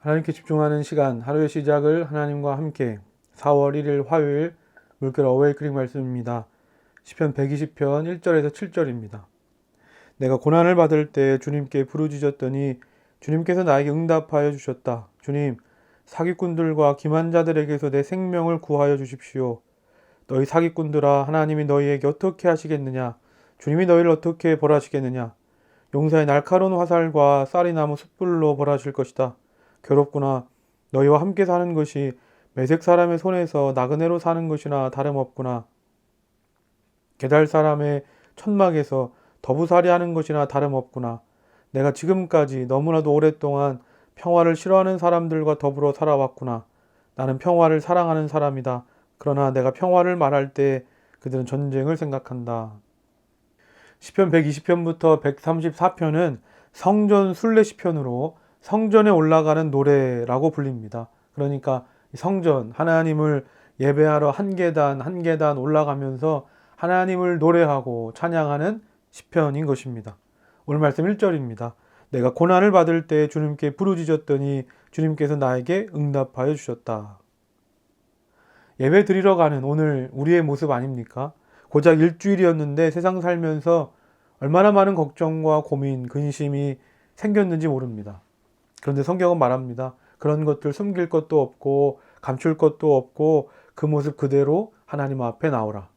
하나님께 집중하는 시간, 하루의 시작을 하나님과 함께 4월 1일 화요일 물결 어웨이크닝 말씀입니다. 시편 120편 1절에서 7절입니다. 내가 고난을 받을 때 주님께 부르짖었더니 주님께서 나에게 응답하여 주셨다. 주님, 사기꾼들과 기만자들에게서 내 생명을 구하여 주십시오. 너희 사기꾼들아 하나님이 너희에게 어떻게 하시겠느냐? 주님이 너희를 어떻게 벌하시겠느냐? 용사의 날카로운 화살과 쌀이나무 숯불로 벌하실 것이다. 괴롭구나. 너희와 함께 사는 것이 매색 사람의 손에서 나그네로 사는 것이나 다름없구나. 게달 사람의 천막에서 더부살이 하는 것이나 다름없구나. 내가 지금까지 너무나도 오랫동안 평화를 싫어하는 사람들과 더불어 살아왔구나. 나는 평화를 사랑하는 사람이다. 그러나 내가 평화를 말할 때 그들은 전쟁을 생각한다. 시편 120편부터 134편은 성전 순례 시편으로 성전에 올라가는 노래라고 불립니다. 그러니까 성전 하나님을 예배하러 한 계단 한 계단 올라가면서 하나님을 노래하고 찬양하는 시편인 것입니다. 오늘 말씀 1절입니다. 내가 고난을 받을 때 주님께 부르짖었더니 주님께서 나에게 응답하여 주셨다. 예배 드리러 가는 오늘 우리의 모습 아닙니까? 고작 일주일이었는데 세상 살면서 얼마나 많은 걱정과 고민, 근심이 생겼는지 모릅니다. 그런데 성경은 말합니다. 그런 것들 숨길 것도 없고 감출 것도 없고 그 모습 그대로 하나님 앞에 나오라.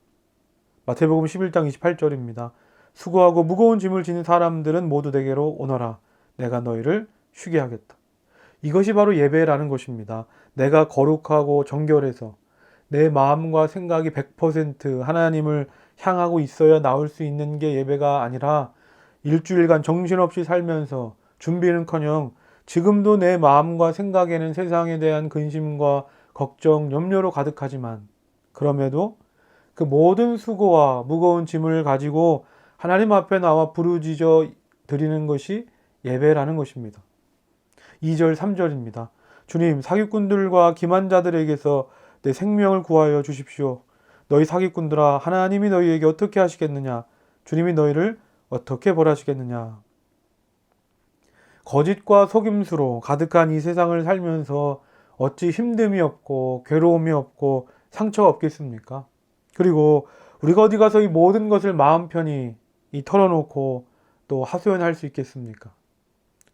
마태복음 11장 28절입니다. 수고하고 무거운 짐을 지는 사람들은 모두 내게로 오너라. 내가 너희를 쉬게 하겠다. 이것이 바로 예배라는 것입니다. 내가 거룩하고 정결해서 내 마음과 생각이 100% 하나님을 향하고 있어야 나올 수 있는 게 예배가 아니라 일주일간 정신없이 살면서 준비는커녕 지금도 내 마음과 생각에는 세상에 대한 근심과 걱정, 염려로 가득하지만 그럼에도 그 모든 수고와 무거운 짐을 가지고 하나님 앞에 나와 부르짖어 드리는 것이 예배라는 것입니다. 2절, 3절입니다. 주님, 사기꾼들과 기만자들에게서 내 생명을 구하여 주십시오. 너희 사기꾼들아, 하나님이 너희에게 어떻게 하시겠느냐? 주님이 너희를 어떻게 벌하시겠느냐? 거짓과 속임수로 가득한 이 세상을 살면서 어찌 힘듦이 없고 괴로움이 없고 상처가 없겠습니까? 그리고 우리가 어디 가서 이 모든 것을 마음 편히 이 털어놓고 또 하소연할 수 있겠습니까?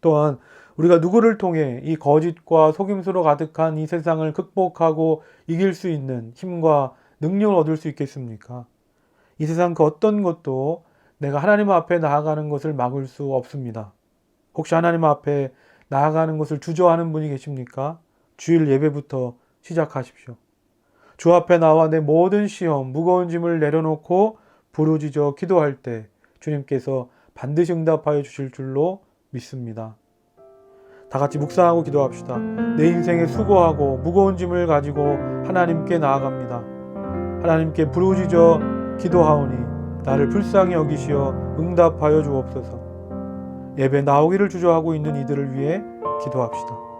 또한 우리가 누구를 통해 이 거짓과 속임수로 가득한 이 세상을 극복하고 이길 수 있는 힘과 능력을 얻을 수 있겠습니까? 이 세상 그 어떤 것도 내가 하나님 앞에 나아가는 것을 막을 수 없습니다. 혹시 하나님 앞에 나아가는 것을 주저하는 분이 계십니까? 주일 예배부터 시작하십시오. 주 앞에 나와 내 모든 시험, 무거운 짐을 내려놓고 부르짖어 기도할 때 주님께서 반드시 응답하여 주실 줄로 믿습니다. 다 같이 묵상하고 기도합시다. 내 인생에 수고하고 무거운 짐을 가지고 하나님께 나아갑니다. 하나님께 부르짖어 기도하오니 나를 불쌍히 여기시어 응답하여 주옵소서. 예배 나오기를 주저하고 있는 이들을 위해 기도합시다.